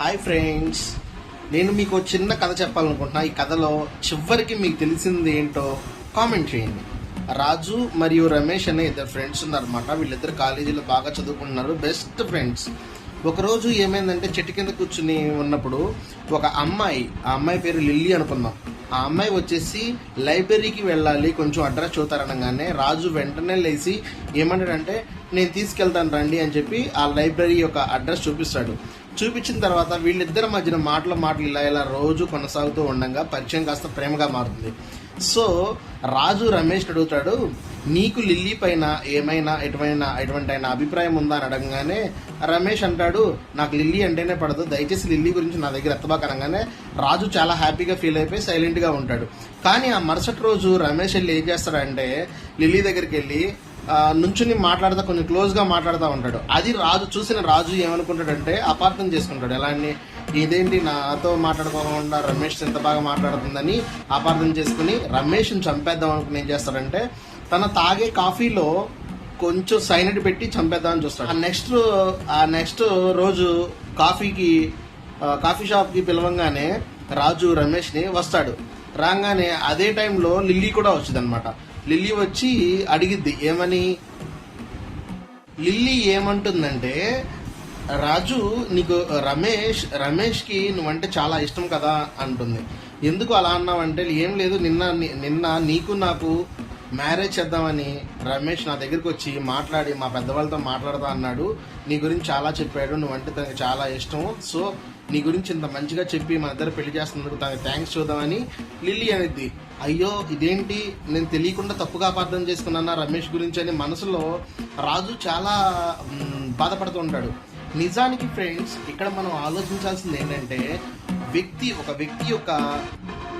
Hi friends నేను మీకు చిన్న కథ చెప్పాలనుకుంటున్నా. ఈ కథలో చివరికి మీకు తెలిసింది ఏంటో కామెంట్ చేయండి. రాజు మరియు రమేష్ అనే ఇద్దరు ఫ్రెండ్స్ ఉన్నారన్నమాట. వీళ్ళిద్దరు కాలేజీలో బాగా చదువుకుంటున్నారు. బెస్ట్ ఫ్రెండ్స్ ఒకరోజు ఏమైందంటే చెట్టు కింద కూర్చుని ఉన్నప్పుడు ఒక అమ్మాయి ఆ అమ్మాయి పేరు లిల్లీ అనుకుందాం. ఆ అమ్మాయి వచ్చేసి లైబ్రరీకి వెళ్ళాలి కొంచెం అడ్రస్ చూతారనగానే రాజు వెంటనే లేచి ఏమంటాడంటే నేను తీసుకెళ్తాను రండి అని చెప్పి ఆ లైబ్రరీ యొక్క అడ్రస్ చూపిస్తాడు. చూపించిన తర్వాత వీళ్ళిద్దరి మధ్యన మాటల మాటలు ఇలా ఇలా రోజు కొనసాగుతూ ఉండగా పరిచయం కాస్త ప్రేమగా మారుతుంది. సో రాజు రమేష్ అడుగుతాడు నీకు లిల్లీ పైన ఏమైనా ఎటువంటి ఎటువంటి అయినా అభిప్రాయం ఉందా? అని అడగగానే రమేష్ అంటాడు నాకు లిల్లీ అంటేనే పడదు. దయచేసి లిల్లీ గురించి నా దగ్గర ఎత్తబాక అనగానే రాజు చాలా హ్యాపీగా ఫీల్ అయిపోయి సైలెంట్గా ఉంటాడు. కానీ ఆ మరుసటి రోజు రమేష్ వెళ్ళి ఏం చేస్తాడంటే లిల్లీ దగ్గరికి వెళ్ళి నుంచుని మాట్లాడతా కొంచెం క్లోజ్గా మాట్లాడుతూ ఉంటాడు. అది రాజు చూసిన రాజు ఏమనుకుంటాడంటే అపార్థం చేసుకుంటాడు. ఎలా అని ఇదేంటి నాతో మాట్లాడుకోకుండా రమేష్ ఎంత బాగా మాట్లాడుతుందని అపార్థం చేసుకుని రమేష్ని చంపేద్దాం అనుకుని ఏం చేస్తాడంటే తన తాగే కాఫీలో కొంచెం సైనడ్ పెట్టి చంపేద్దామని చూస్తాడు. ఆ నెక్స్ట్ ఆ నెక్స్ట్ రోజు కాఫీకి కాఫీ షాప్కి పిలవంగానే రాజు రమేష్ని వస్తాడు. రాగానే అదే టైంలో లిల్లీ కూడా వచ్చింది అనమాట లిల్లీ వచ్చి అడిగిద్ది ఏమని? లిల్లీ ఏమంటుందంటే రాజు నీకు రమేష్ రమేష్కి నువ్వంటే చాలా ఇష్టం కదా అంటుంది. ఎందుకు అలా అన్నావంటే ఏం లేదు నిన్న నిన్న నీకు నాకు మ్యారేజ్ చేద్దామని రమేష్ నా దగ్గరికి వచ్చి మాట్లాడి మా పెద్దవాళ్ళతో మాట్లాడదా అన్నాడు. నీ గురించి చాలా చెప్పాడు నువ్వంటే తనకి చాలా ఇష్టం. సో నీ గురించి ఇంత మంచిగా చెప్పి మా ఇద్దరు పెళ్ళి చేస్తున్నందుకు తనకి థ్యాంక్స్ చూద్దామని లిల్లీ అనేది అయ్యో ఇదేంటి? నేను తెలియకుండా తప్పుగా అపార్థం చేసుకున్నానా రమేష్ గురించి అని మనసులో రాజు చాలా బాధపడుతూ ఉంటాడు. నిజానికి ఫ్రెండ్స్ ఇక్కడ మనం ఆలోచించాల్సింది ఏంటంటే వ్యక్తి ఒక వ్యక్తి యొక్క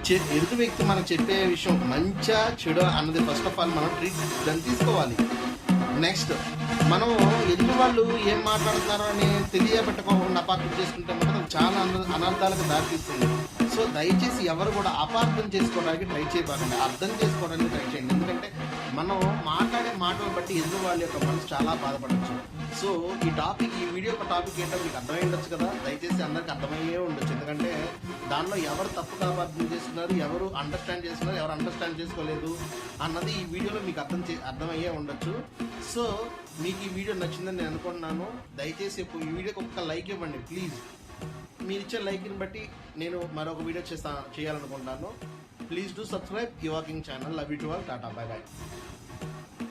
ఎదుటి వ్యక్తి మనకు చెప్పే విషయం మంచా చెడు అన్నది ఫస్ట్ ఆఫ్ ఆల్ మనం ట్రీట్ దాన్ని తీసుకోవాలి. నెక్స్ట్ మనం ఎదుటి వాళ్ళు ఏం మాట్లాడుతున్నారో అని తెలియబెట్టుకోకుండా అపార్థం చేసుకుంటే మాత్రం చాలా అనర్థాలకు దారితీస్తుంది. సో దయచేసి ఎవరు కూడా అపార్థం చేసుకోవడానికి ట్రై చేయకండి అర్థం చేసుకోవడానికి ట్రై చేయండి. ఎందుకంటే మనం మా మాటలు బట్టి ఎదురు వాళ్ళ యొక్క మనసు చాలా బాధపడవచ్చు సో ఈ టాపిక్ ఈ వీడియో యొక్క టాపిక్ ఏంటో మీకు అర్థమై ఉండొచ్చు కదా? దయచేసి అందరికి అర్థమయ్యే ఉండొచ్చు. ఎందుకంటే దానిలో ఎవరు తప్పుగా అర్థం చేస్తున్నారు ఎవరు అండర్స్టాండ్ చేస్తున్నారు ఎవరు అండర్స్టాండ్ చేసుకోలేదు అన్నది ఈ వీడియోలో మీకు అర్థం చే అర్థమయ్యే ఉండొచ్చు. సో మీకు ఈ వీడియో నచ్చిందని నేను అనుకుంటున్నాను. దయచేసి ఈ వీడియోకి ఒక్క లైక్ ఇవ్వండి ప్లీజ్. మీరు ఇచ్చే లైక్ని బట్టి నేను మరొక వీడియో చేస్తా చేయాలనుకుంటున్నాను. ప్లీజ్ డూ సబ్స్క్రైబ్ ఈ walking channel. Love you to all. Tata bye bye